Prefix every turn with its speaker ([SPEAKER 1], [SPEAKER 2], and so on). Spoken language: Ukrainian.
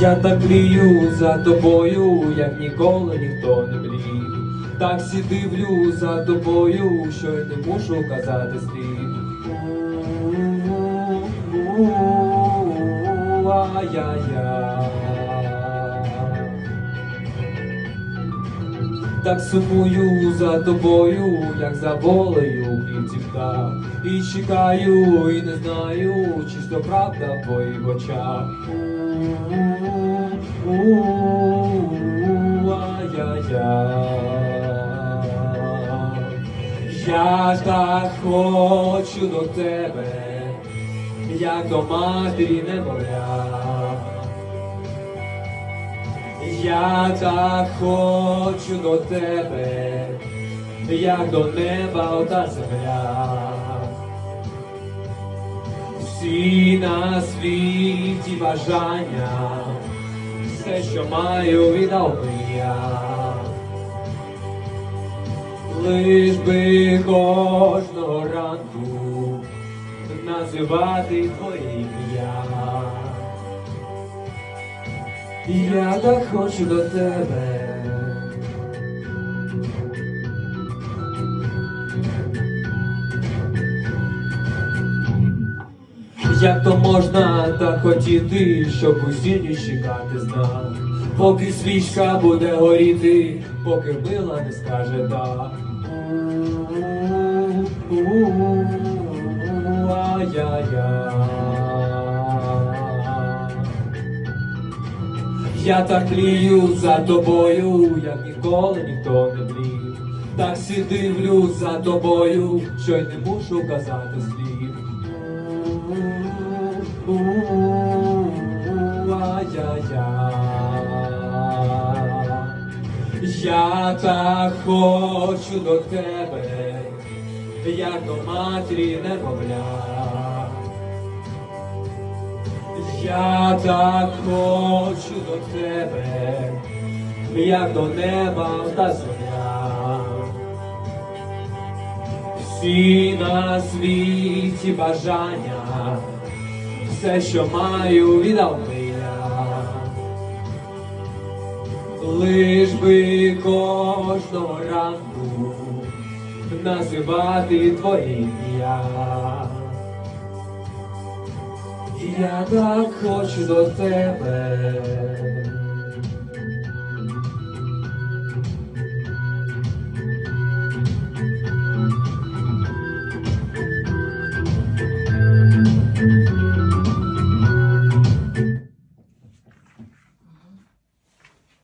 [SPEAKER 1] Я так мрію за тобою, як ніколи ніхто не мрів. Так всі дивлю за тобою, що й не мушу казати слів. Так сумую за тобою, як за волею птах І чекаю, і не знаю, чи ж то правда в твоїх очах. Я так хочу до тебе, як до матері немовля. Я так хочу до тебе, як до неба ота земля. Всі на світі бажання, все, що маю, віддав би я. Лиш би кожного ранку називати твоє ім'я. Я так хочу до тебе. Як то можна так хотіти, щоб усі ніч чекати знак, поки свічка буде горіти, поки мила не скаже. Ай-яй-яй. Я так мрію за тобою, як ніколи ніхто не мрів. Так всі дивлю за тобою, що й не мушу казати слів. Я так хочу до тебе, як до матері немовля. Я так хочу до тебе, як до неба та земля. Всі на світі бажання, все, що маю, віддав би я. Лиш би кожного ранку називати твоє ім'я. Я так хочу до тебе.